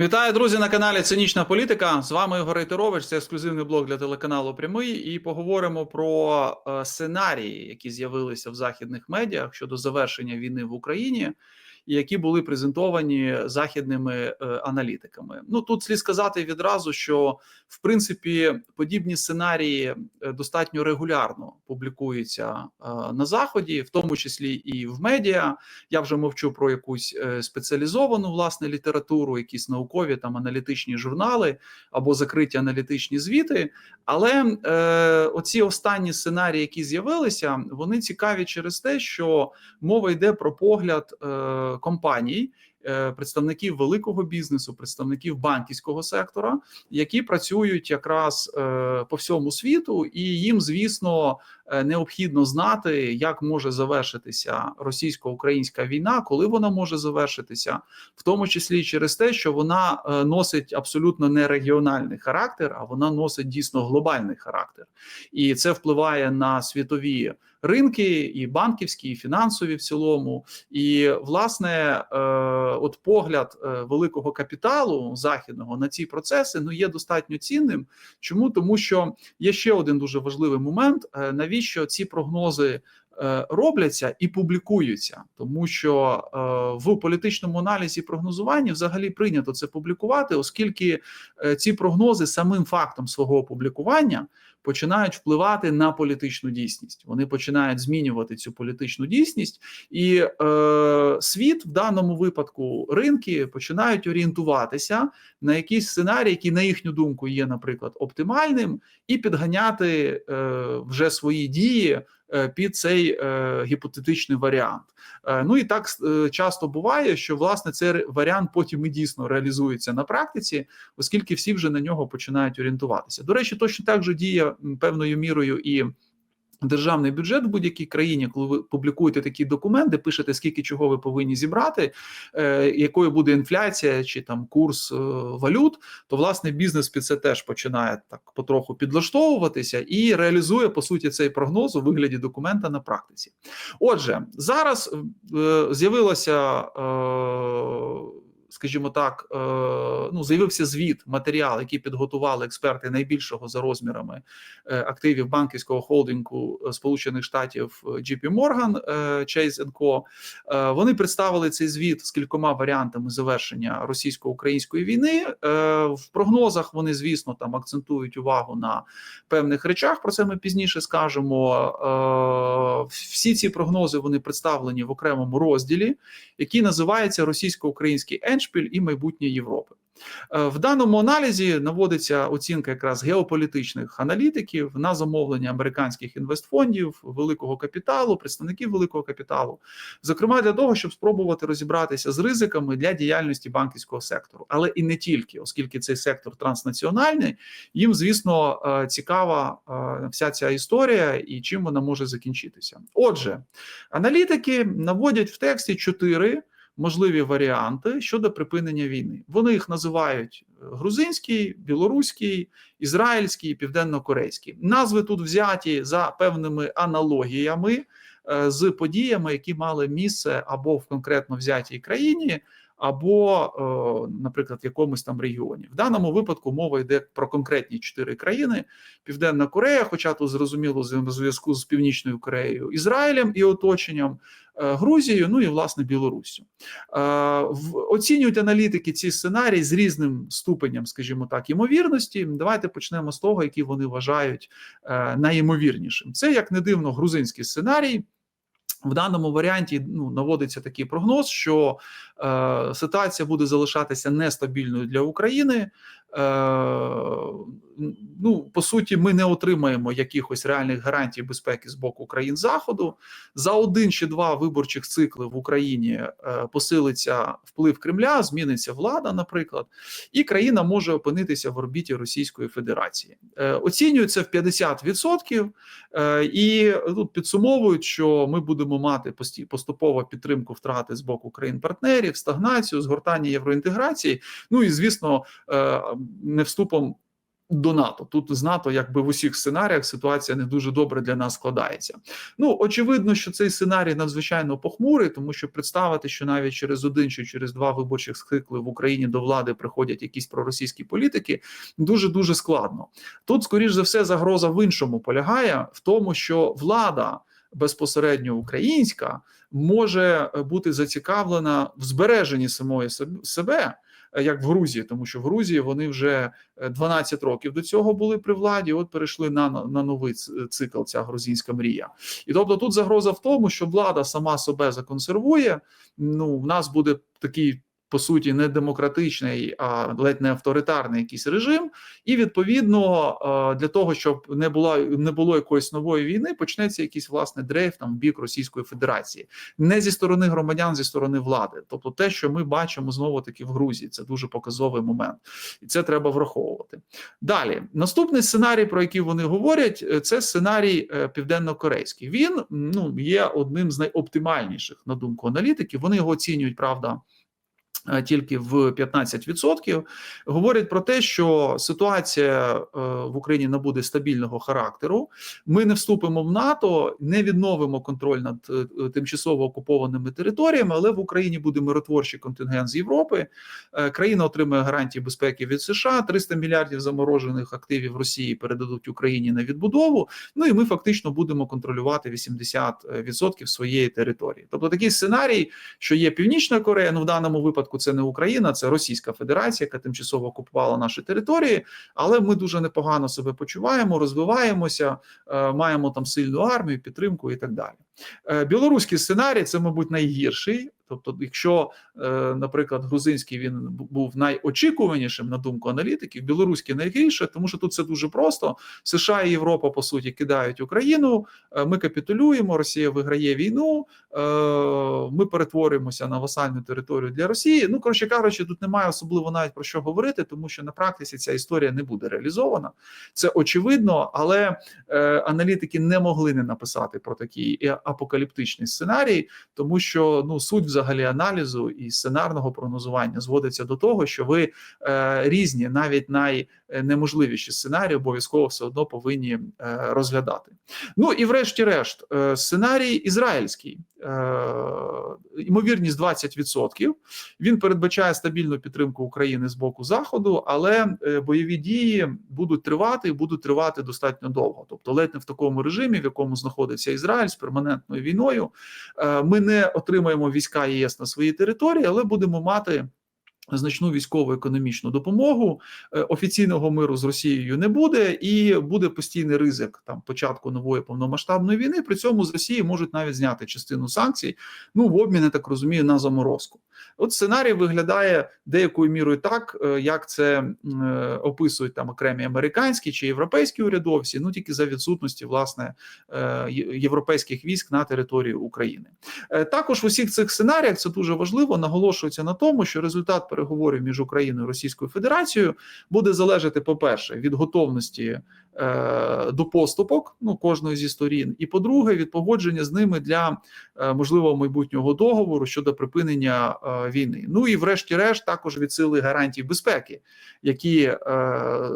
Вітаю, друзі, на каналі Цинічна Політика. З вами Ігор Рейтерович, це ексклюзивний блог для телеканалу Прямий. І поговоримо про е, сценарії, які з'явилися в західних медіах щодо завершення війни в Україні, які були презентовані західними е, аналітиками. Ну тут слід сказати відразу, що в принципі подібні сценарії е, достатньо регулярно публікуються е, на заході, в тому числі і в медіа. Я вже мовчу про якусь спеціалізовану власне літературу, якісь наукові там аналітичні журнали або закриті аналітичні звіти. Але е, оці останні сценарії, які з'явилися, вони цікаві через те, що мова йде про погляд е, компаній. е, Представників великого бізнесу, представників банківського сектора, які працюють якраз е, по всьому світу, і їм, звісно, необхідно знати, як може завершитися російсько-українська війна, коли вона може завершитися, в тому числі через те, що вона е, носить абсолютно не регіональний характер, а вона носить дійсно глобальний характер, і це впливає на світові ринки, і банківські, і фінансові в цілому. І власне, е, от погляд е, великого капіталу західного на ці процеси ну є достатньо цінним. Чому тому, що є ще один дуже важливий момент: е, навіщо ці прогнози е, робляться і публікуються, тому що е, в політичному аналізі прогнозування взагалі прийнято це публікувати, оскільки е, ці прогнози самим фактом свого опублікування починають впливати на політичну дійсність. Вони починають змінювати цю політичну дійсність, і е, світ в даному випадку ринки починають орієнтуватися на якісь сценарії, які на їхню думку є, наприклад, оптимальним, і підганяти е, вже свої дії. Е, Під цей е, гіпотетичний варіант, Е, ну і так часто буває, що власне цей варіант потім і дійсно реалізується на практиці, оскільки всі вже на нього починають орієнтуватися. До речі, точно так же діє певною мірою і. Державний бюджет в будь-якій країні, коли ви публікуєте такі документи, пишете скільки чого ви повинні зібрати, е, якою буде інфляція чи там курс е, валют, то власне бізнес під це теж починає так потроху підлаштовуватися і реалізує по суті цей прогноз у вигляді документа на практиці. Отже, зараз е, з'явилося. Е, Скажімо так, е, ну з'явився звіт, матеріал, який підготували експерти найбільшого за розмірами е, активів банківського холдингу е, Сполучених Штатів JP Morgan Chase Co. Вони представили цей звіт з кількома варіантами завершення російсько-української війни. В прогнозах вони, звісно, там акцентують увагу на певних речах. Про це ми пізніше скажемо. Всі ці прогнози вони представлені в окремому розділі, який називається Російсько-український еншпіль і майбутнє Європи. Е, В даному аналізі наводиться оцінка якраз геополітичних аналітиків на замовлення американських інвестфондів, великого капіталу, представників великого капіталу, зокрема для того, щоб спробувати розібратися з ризиками для діяльності банківського сектору, але і не тільки, оскільки цей сектор транснаціональний, їм звісно е, цікава е, вся ця історія і чим вона може закінчитися. Отже, аналітики наводять в тексті чотири можливі варіанти щодо припинення війни. Вони їх називають е, грузинський, білоруський, ізраїльський, південно-корейський. Назви тут взяті за певними аналогіями е, з подіями, які мали місце або в конкретно взятій країні. Або, е, наприклад, в якомусь там регіоні. В даному випадку мова йде про конкретні чотири країни: Південна Корея, хоча тут зрозуміло зв'язку з Північною Кореєю, Ізраїлем і оточенням, е, Грузією, ну і власне Білоруссю. Е, Оцінюють аналітики ці сценарії з різним ступенем, скажімо так, ймовірності. Давайте почнемо з того, які вони вважають найімовірнішим. Це як не дивно грузинський сценарій. В даному варіанті ну, наводиться такий прогноз, що ситуація буде залишатися нестабільною для України. Е, ну, по суті, ми не отримаємо якихось реальних гарантій безпеки з боку країн Заходу. За один чи два виборчих цикли в Україні е, посилиться вплив Кремля, зміниться влада, наприклад, і країна може опинитися в орбіті Російської Федерації. Е, оцінюється в 50%. Е, І тут підсумовують, що ми будемо мати поступово підтримку втрати з боку країн-партнерів, стагнацію, згортання євроінтеграції. Ну і звісно, е, не вступом до НАТО тут з НАТО, якби в усіх сценаріях ситуація не дуже добре для нас складається. Ну очевидно, що цей сценарій надзвичайно похмурий, тому що представити, що навіть через один чи через два виборчих цикли в Україні до влади приходять якісь проросійські політики, дуже дуже складно. Тут, скоріш за все, загроза в іншому полягає в тому, що влада безпосередньо українська може бути зацікавлена в збереженні самої себе. Як в Грузії, тому що в Грузії вони вже 12 років до цього були при владі. От перейшли на на новий цикл. Ця грузинська мрія, і тобто тут загроза в тому, що влада сама себе законсервує. Ну в нас буде такий по суті не демократичний, а ледь не авторитарний якийсь режим, і відповідно для того, щоб не була не було якоїсь нової війни, почнеться якийсь власне дрейф там в бік Російської Федерації, не зі сторони громадян, зі сторони влади. Тобто, те, що ми бачимо знову таки в Грузії, це дуже показовий момент, і це треба враховувати. Далі наступний сценарій, про який вони говорять, е, це сценарій е, південно-корейський. Він ну є одним з найоптимальніших на думку аналітиків. Вони його оцінюють, правда. Е, тільки в 15%, говорять про те, що ситуація е, в Україні набуде стабільного характеру. Ми не вступимо в НАТО, не відновимо контроль над е, тимчасово окупованими територіями, але в Україні буде миротворчий контингент з Європи. Країна отримає гарантії безпеки від США. 300 мільярдів заморожених активів Росії передадуть Україні на відбудову. Ну і ми фактично будемо контролювати 80% своєї території. Тобто такий сценарій, що є Північна Корея, ну в даному випадку випадку це не Україна, це Російська Федерація, яка тимчасово окупувала наші території. Але ми дуже непогано себе почуваємо, розвиваємося, е, маємо там сильну армію, підтримку і так далі. Е, білоруський сценарій це, мабуть, найгірший. Тобто, якщо, е, наприклад, грузинський він був найочікуванішим на думку аналітиків, білоруський найгірше, тому що тут це дуже просто. США і Європа по суті кидають Україну. Е, ми капітулюємо, Росія виграє війну. Ми перетворюємося на васальну територію для Росії. Ну коротше кажучи, тут немає особливо навіть про що говорити, тому що на практиці ця історія не буде реалізована. Це очевидно, але аналітики не могли не написати про такі апокаліптичний сценарій, тому що ну суть взагалі аналізу і сценарного прогнозування зводиться до того, що ви е, різні, навіть найнеможливіші сценарії, обов'язково все одно повинні е, розглядати. Ну і врешті-решт, е, сценарій ізраїльський. Е, ймовірність 20%. Він передбачає стабільну підтримку України з боку заходу, але е, бойові дії будуть тривати і будуть тривати достатньо довго. Тобто, ледь не в такому режимі, в якому знаходиться Ізраїль з перманентною війною. Е, ми не отримаємо війська ЄС на своїй території, але будемо мати. Значну військову економічну допомогу е, офіційного миру з Росією не буде, і буде постійний ризик там початку нової повномасштабної війни. При цьому з Росії можуть навіть зняти частину санкцій. Ну в обмін, я так розумію, на заморозку. От сценарій виглядає деякою мірою так, е, як це е, описують там окремі американські чи європейські урядовці. Ну тільки за відсутності власне європейських військ на території України. Також в усіх цих сценаріях це дуже важливо. Наголошується на тому, що результат переговорів між Україною і Російською Федерацією буде залежати, по-перше, від готовності е, до поступок ну кожної зі сторін, і по-друге, від погодження з ними для е, можливого майбутнього договору щодо припинення е, війни. Ну і, врешті-решт, також від сили гарантій безпеки, які е,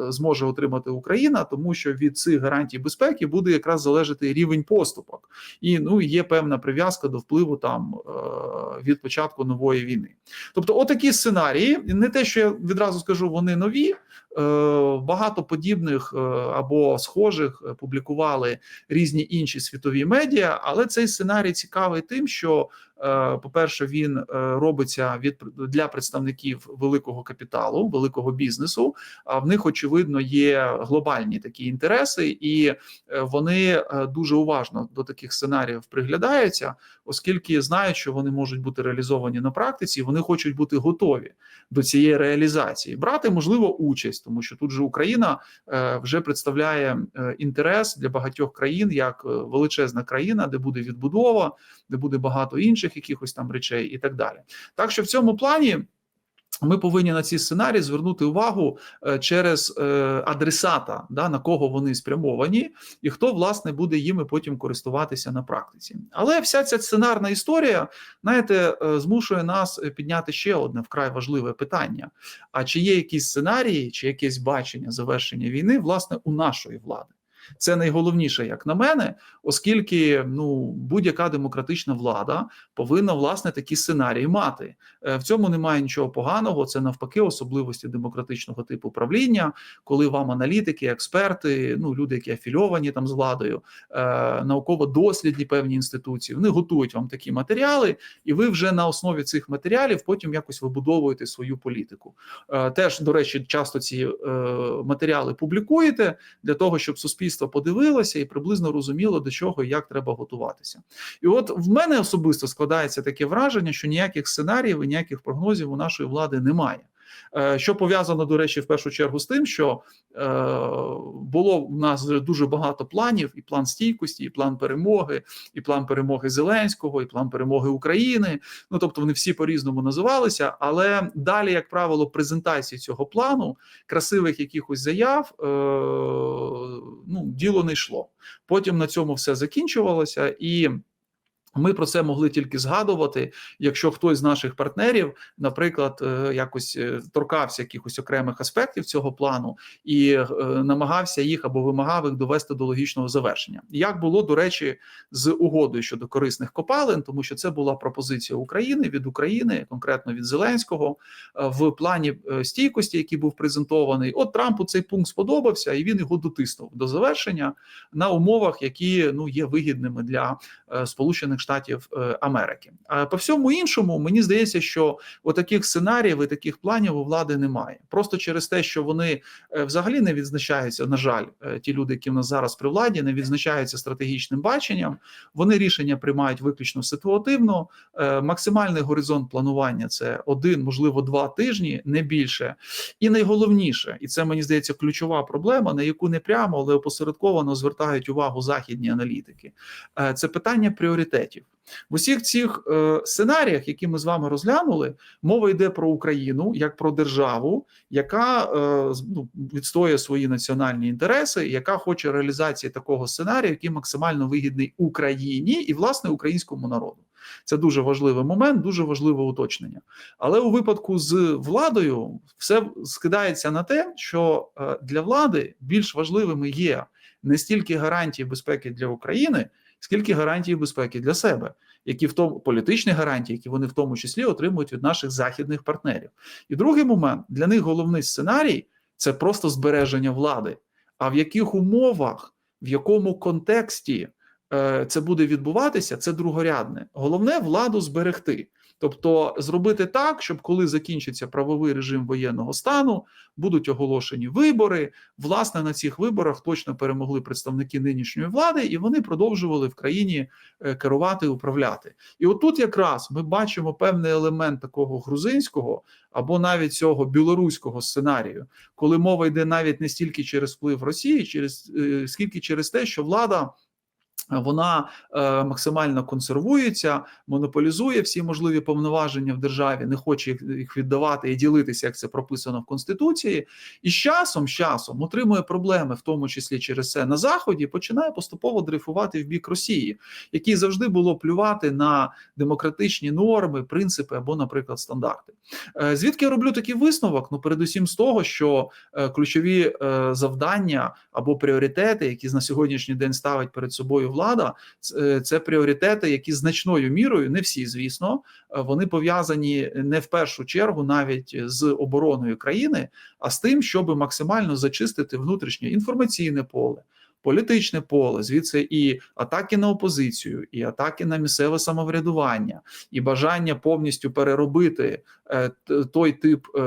зможе отримати Україна, тому що від цих гарантій безпеки буде якраз залежати рівень поступок, і ну є певна прив'язка до впливу там е, від початку нової війни. Тобто, отакі сценарії сценарії. Не те, що я відразу скажу, вони нові. Е, багато подібних е, або схожих е, публікували різні інші світові медіа, але цей сценарій цікавий тим, що по-перше, він робиться від для представників великого капіталу, великого бізнесу. А в них очевидно є глобальні такі інтереси, і вони дуже уважно до таких сценаріїв приглядаються, оскільки знають, що вони можуть бути реалізовані на практиці. Вони хочуть бути готові до цієї реалізації, брати можливо участь, тому що тут же Україна вже представляє інтерес для багатьох країн як величезна країна, де буде відбудова, де буде багато інших якихось там речей і так далі. Так що в цьому плані. Ми повинні на ці сценарії звернути увагу е, через е, адресата, да, на кого вони спрямовані, і хто власне буде їми потім користуватися на практиці. Але вся ця сценарна історія, знаєте, е, змушує нас підняти ще одне вкрай важливе питання: а чи є якісь сценарії, чи якесь бачення завершення війни, власне, у нашої влади? Це найголовніше, як на мене, оскільки ну будь-яка демократична влада повинна власне такі сценарії мати. Е, В цьому немає нічого поганого. Це навпаки особливості демократичного типу правління, коли вам аналітики, експерти, ну люди, які афільовані там з владою, е, науково-дослідні певні інституції, вони готують вам такі матеріали, і ви вже на основі цих матеріалів потім якось вибудовуєте свою політику. Е, Теж, до речі, часто ці е, матеріали публікуєте для того, щоб суспільство подивилося і приблизно розуміло, до чого і як треба готуватися. І от в мене особисто складається таке враження, що ніяких сценаріїв і ніяких прогнозів у нашої влади немає. Е, Що пов'язано, до речі, в першу чергу з тим, що е, було в нас дуже багато планів: і план стійкості, і план перемоги, і план перемоги Зеленського, і план перемоги України. Ну тобто вони всі по-різному називалися. Але далі, як правило, презентації цього плану, красивих якихось заяв, е, ну діло не йшло. Потім на цьому все закінчувалося і. Ми про це могли тільки згадувати, якщо хтось з наших партнерів, наприклад, е, якось е, торкався якихось окремих аспектів цього плану і е, намагався їх або вимагав їх довести до логічного завершення. Як було до речі, з угодою щодо корисних копалин, тому що це була пропозиція України від України, конкретно від Зеленського, в плані стійкості, який був презентований. От Трампу цей пункт сподобався, і він його дотиснув до завершення на умовах, які ну є вигідними для Сполучених Америки. А по всьому іншому, мені здається, що отаких сценаріїв і таких планів у влади немає. Просто через те, що вони взагалі не відзначаються, на жаль, ті люди, які в нас зараз при владі, не відзначаються стратегічним баченням. Вони рішення приймають виключно ситуативно. Максимальний горизонт планування це один, можливо, два тижні, не більше. І найголовніше, і це мені здається ключова проблема, на яку не прямо, але опосередковано звертають увагу західні аналітики. Це питання пріоритетів. В усіх цих е, сценаріях, які ми з вами розглянули, мова йде про Україну як про державу, яка е, ну, відстоює свої національні інтереси, яка хоче реалізації такого сценарію, який максимально вигідний Україні і власне українському народу. Це дуже важливий момент, дуже важливе уточнення. Але у випадку з владою все скидається на те, що е, для влади більш важливими є не стільки гарантії безпеки для України скільки гарантій безпеки для себе, які в тому політичні гарантії, які вони в тому числі отримують від наших західних партнерів. І другий момент для них головний сценарій це просто збереження влади. А в яких умовах, в якому контексті е, це буде відбуватися, це другорядне. Головне владу зберегти. Тобто зробити так, щоб коли закінчиться правовий режим воєнного стану, будуть оголошені вибори. Власне, на цих виборах точно перемогли представники нинішньої влади, і вони продовжували в країні керувати управляти. І отут якраз ми бачимо певний елемент такого грузинського або навіть цього білоруського сценарію, коли мова йде навіть не стільки через вплив Росії, через скільки через те, що влада. Вона е, максимально консервується, монополізує всі можливі повноваження в державі, не хоче їх віддавати і ділитися, як це прописано в конституції, і з часом з часом отримує проблеми, в тому числі через це на заході, починає поступово дрейфувати в бік Росії, якій завжди було плювати на демократичні норми, принципи або, наприклад, стандарти. Е, звідки я роблю такий висновок? Ну, передусім, з того, що е, ключові е, завдання або пріоритети, які на сьогоднішній день ставить перед собою влада, це пріоритети, які значною мірою, не всі, звісно, вони пов'язані не в першу чергу навіть з обороною країни, а з тим, щоб максимально зачистити внутрішнє інформаційне поле. Політичне поле, звідси і атаки на опозицію, і атаки на місцеве самоврядування, і бажання повністю переробити е, той тип е,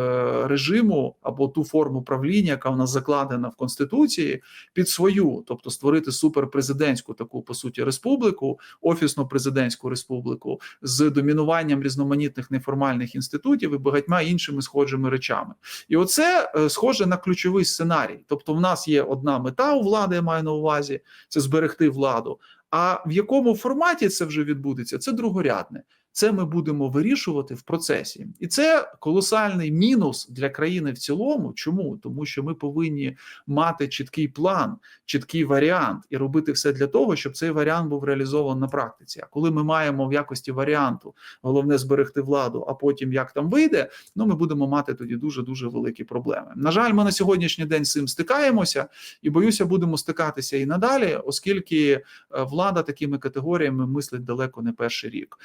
режиму або ту форму правління, яка в нас закладена в конституції, під свою, тобто створити суперпрезидентську таку по суті республіку, офісну президентську республіку з домінуванням різноманітних неформальних інститутів і багатьма іншими схожими речами. І оце е, схоже на ключовий сценарій. Тобто, в нас є одна мета у влади, я маю на увазі це зберегти владу. А в якому форматі це вже відбудеться, це другорядне. Це ми будемо вирішувати в процесі, і це колосальний мінус для країни в цілому. Чому тому, що ми повинні мати чіткий план, чіткий варіант і робити все для того, щоб цей варіант був реалізований на практиці. А коли ми маємо в якості варіанту головне зберегти владу, а потім як там вийде, ну ми будемо мати тоді дуже дуже великі проблеми. На жаль, ми на сьогоднішній день з цим стикаємося, і боюся, будемо стикатися і надалі, оскільки е, влада такими категоріями мислить далеко не перший рік.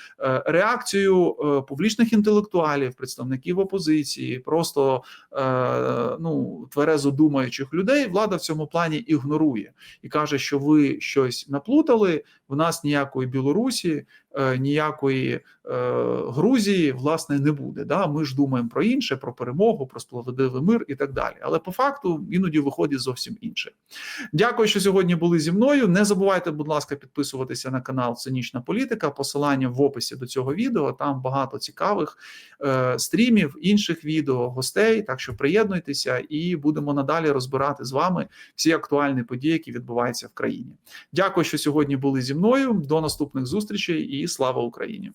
Реакцію е, публічних інтелектуалів, представників опозиції, просто е, ну тверезо думаючих людей, влада в цьому плані ігнорує і каже, що ви щось наплутали. В нас ніякої Білорусі, е, ніякої е, Грузії власне не буде. Да, ми ж думаємо про інше, про перемогу, про справедливий мир і так далі. Але по факту іноді виходить зовсім інше. Дякую, що сьогодні були зі мною. Не забувайте, будь ласка, підписуватися на канал Цинічна Політика. Посилання в описі до цього відео. Там багато цікавих е, стрімів, інших відео, гостей. Так що приєднуйтеся і будемо надалі розбирати з вами всі актуальні події, які відбуваються в країні. Дякую, що сьогодні були зі мною. До наступних зустрічей і слава Україні!